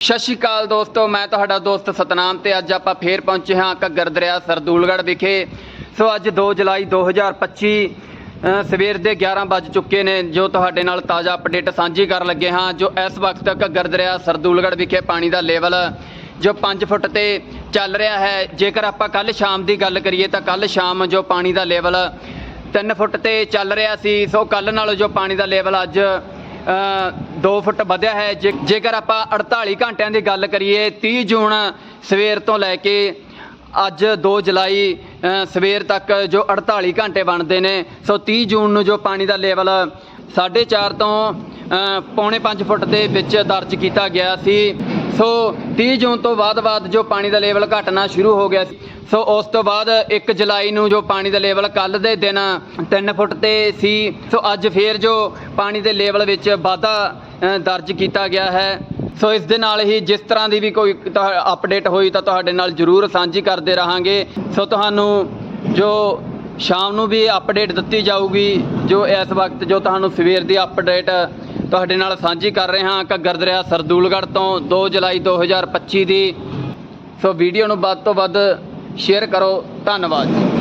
ਸਤਿ ਸ਼੍ਰੀ ਅਕਾਲ ਦੋਸਤੋ ਮੈਂ ਤੁਹਾਡਾ ਦੋਸਤ ਸਤਨਾਮ ਤੇ ਅੱਜ ਆਪਾਂ ਫੇਰ ਪਹੁੰਚੇ ਹਾਂ ਘੱਗਰ ਦਰਿਆ ਸਰਦੂਲਗੜ੍ਹ ਵਿਖੇ। ਸੋ ਅੱਜ 2 ਜੁਲਾਈ 2025 ਅ, ਸਵੇਰ ਦੇ 11 ਵੱਜ ਚੁੱਕੇ ਨੇ ਜੋ ਤੁਹਾਡੇ ਨਾਲ ਤਾਜ਼ਾ ਅਪਡੇਟ ਸਾਂਝੀ ਕਰਨ ਲੱਗੇ ਹਾਂ ਜੋ ਇਸ ਵਕਤ ਘੱਗਰ ਦਰਿਆ ਸਰਦੂਲਗੜ੍ਹ ਵਿਖੇ ਪਾਣੀ ਦਾ ਲੈਵਲ ਜੋ 5 ਫੁੱਟ ਤੇ ਚੱਲ ਰਿਹਾ ਹੈ। ਜੇਕਰ ਆਪਾਂ ਕੱਲ ਸ਼ਾਮ ਦੀ ਗੱਲ ਕਰੀਏ ਤਾਂ ਕੱਲ ਸ਼ਾਮ ਜੋ ਪਾਣੀ ਦਾ ਲੈਵਲ 3 ਫੁੱਟ ਤੇ ਚੱਲ ਰਿਹਾ ਸੀ ਸੋ ਕੱਲ ਨਾਲੋਂ ਜੋ ਪਾਣੀ ਦਾ ਲੈਵਲ ਅੱਜ 2 ਫੁੱਟ ਵਧਿਆ ਹੈ। ਜੇ- ਜੇਕਰ ਆਪਾਂ 48 ਘੰਟਿਆਂ ਦੀ ਗੱਲ ਕਰੀਏ 30 ਜੂਨ ਸਵੇਰ ਤੋਂ ਲੈ ਕੇ ਅੱਜ 2 ਜੁਲਾਈ ਸਵੇਰ ਤੱਕ ਜੋ 48 ਘੰਟੇ ਬਣਦੇ ਨੇ, ਸੋ 30 ਜੂਨ ਨੂੰ ਜੋ ਪਾਣੀ ਦਾ ਲੈਵਲ 4.5 ਤੋਂ ਪੌਣੇ 5 ਫੁੱਟ ਦੇ ਵਿੱਚ ਦਰਜ ਕੀਤਾ ਗਿਆ ਸੀ। ਸੋ 30 ਜੂਨ ਤੋਂ ਬਾਅਦ ਬਾਅਦ ਜੋ ਪਾਣੀ ਦਾ ਲੈਵਲ ਘਟਣਾ ਸ਼ੁਰੂ ਹੋ ਗਿਆ ਸੀ। ਸੋ ਉਸ ਤੋਂ ਬਾਅਦ 1 ਜੁਲਾਈ ਨੂੰ ਜੋ ਪਾਣੀ ਦਾ ਲੈਵਲ ਕੱਲ ਦੇ ਦਿਨ 3 ਫੁੱਟ ਤੇ ਸੀ, ਸੋ ਅੱਜ ਫੇਰ ਜੋ ਪਾਣੀ ਦੇ ਲੈਵਲ ਵਿੱਚ ਵਾਧਾ ਦਰਜ ਕੀਤਾ ਗਿਆ ਹੈ। ਸੋ ਇਸ ਦੇ ਨਾਲ ਹੀ ਜਿਸ ਤਰ੍ਹਾਂ ਦੀ ਵੀ ਕੋਈ ਅਪਡੇਟ ਹੋਈ ਤਾਂ ਤੁਹਾਡੇ ਨਾਲ ਜਰੂਰ ਸਾਂਝੀ ਕਰਦੇ ਰਹਾਂਗੇ। ਸੋ ਤੁਹਾਨੂੰ ਜੋ ਸ਼ਾਮ ਨੂੰ ਵੀ ਅਪਡੇਟ ਦਿੱਤੀ ਜਾਊਗੀ, ਜੋ ਇਸ ਵਕਤ ਜੋ ਤੁਹਾਨੂੰ ਸਵੇਰ ਦੀ ਅਪਡੇਟ ਤੁਹਾਡੇ ਨਾਲ ਸਾਂਝੀ ਕਰ ਰਹੇ ਹਾਂ, ਘੱਗਰ ਦਰਿਆ ਸਰਦੂਲਗੜ੍ਹ ਤੋਂ 2 ਜੁਲਾਈ 2025 ਦੀ। ਸੋ ਵੀਡੀਓ ਨੂੰ ਵੱਧ ਤੋਂ ਵੱਧ ਸ਼ੇਅਰ ਕਰੋ। ਧੰਨਵਾਦ ਜੀ।